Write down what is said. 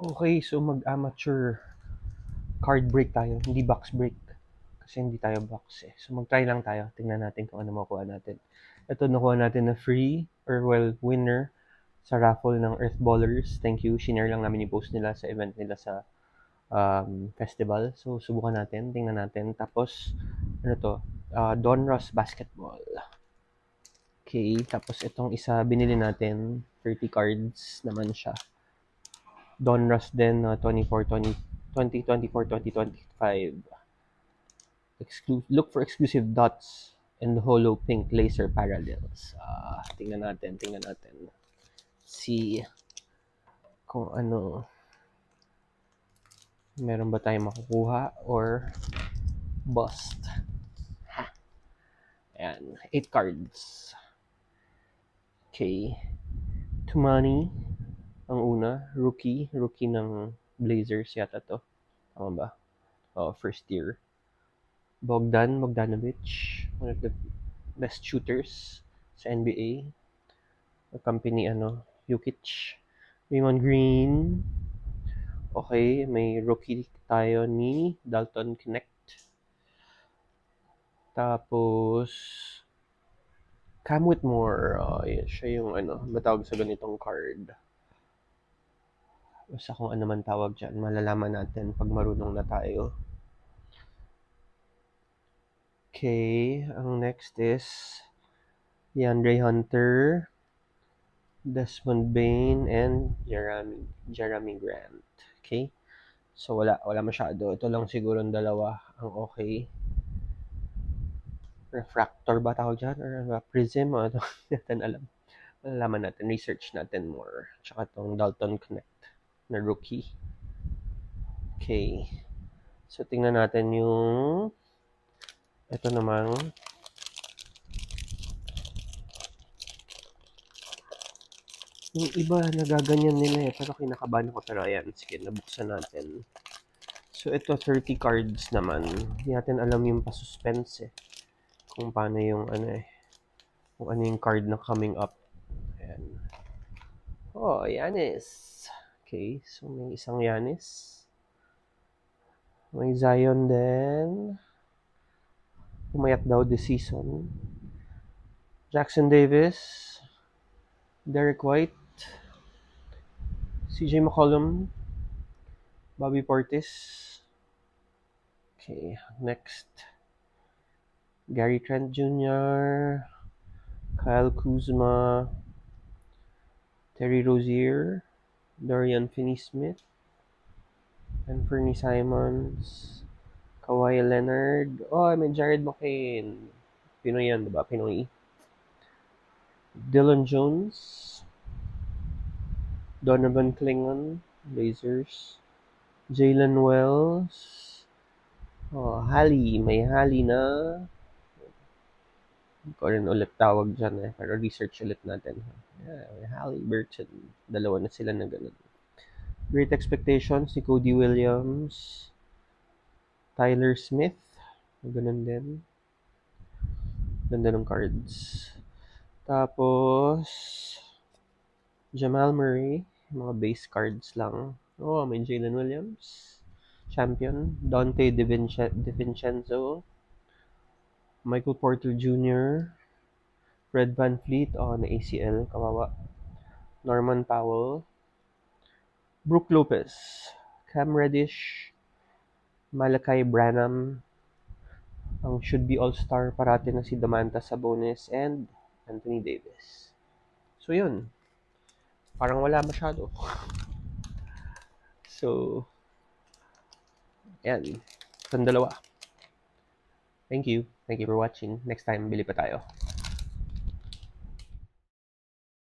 Okay, so mag-amateur card break tayo, hindi box break. Kasi hindi tayo box eh. So mag-try lang tayo. Tingnan natin kung ano makuha natin. Ito, nakuha natin na free or well, winner sa raffle ng Earth Ballers. Thank you. Shinare lang namin yung post nila sa event nila sa um, festival. So subukan natin, tingnan natin. Tapos, ano to? Uh, Don Ross Basketball. Okay, tapos itong isa binili natin, 30 cards naman siya. Donruss din uh, 24 20 2024 2025 Exclu- look for exclusive dots and hollow pink laser parallels. Uh, tingnan natin tingnan natin. See kung ano. Meron ba tayong makukuha or bust? Ha. Ayan 8 cards. Okay. Tumani ang una, rookie, rookie ng Blazers yata to. Tama ba? Oh, first year. Bogdan Bogdanovic, one of the best shooters sa NBA. Company ano, Jokic. Raymond Green. Okay, may rookie tayo ni Dalton Connect. Tapos, Cam Whitmore. Oh, yun, siya yung ano, matawag sa ganitong card. Basta kung ano man tawag dyan, malalaman natin pag marunong na tayo. Okay, ang next is DeAndre Hunter, Desmond Bain, and Jeremy, Jeremy Grant. Okay? So, wala, wala masyado. Ito lang siguro ang dalawa ang okay. Refractor ba tawag dyan? Or uh, prism? O, ito, natin alam. Malalaman natin, research natin more. Tsaka itong Dalton Connect na rookie. Okay. So, tingnan natin yung ito namang yung iba nagaganyan nila eh. Pero kinakabahan ako. Pero ayan, sige, nabuksan natin. So, ito 30 cards naman. Hindi natin alam yung pa-suspense eh. Kung paano yung ano eh. Kung ano yung card na coming up. Ayan. Oh, Yanis. Okay, so may isang Yanis. May Zion din. Pumayat daw this season. Jackson Davis. Derek White. CJ McCollum. Bobby Portis. Okay, next. Gary Trent Jr. Kyle Kuzma. Terry Rozier. Dorian Finney-Smith, Anthony Simons, Kawhi Leonard, oh, may Jared McCain. Pinoy yan, diba? Pinoy. Dylan Jones, Donovan Klingon, Blazers, Jalen Wells, oh, Hali, may Hali na. Hindi ko rin ulit tawag dyan eh, pero research ulit natin. Yeah, Halliburton. Dalawa na sila na ganun. Great Expectations ni Cody Williams. Tyler Smith. Ganun din. Ganda ng cards. Tapos, Jamal Murray. Mga base cards lang. Oh, may Jalen Williams. Champion. Dante DiVincenzo. Michael Porter Jr. Fred Van Fleet, oh, na ACL, kawawa. Norman Powell. Brook Lopez. Cam Reddish. Malakai Branham. Ang should be all-star parati na si Domantas Sabonis and Anthony Davis. So, yun. Parang wala masyado. so, yan. Itong dalawa. Thank you. Thank you for watching. Next time, bili pa tayo.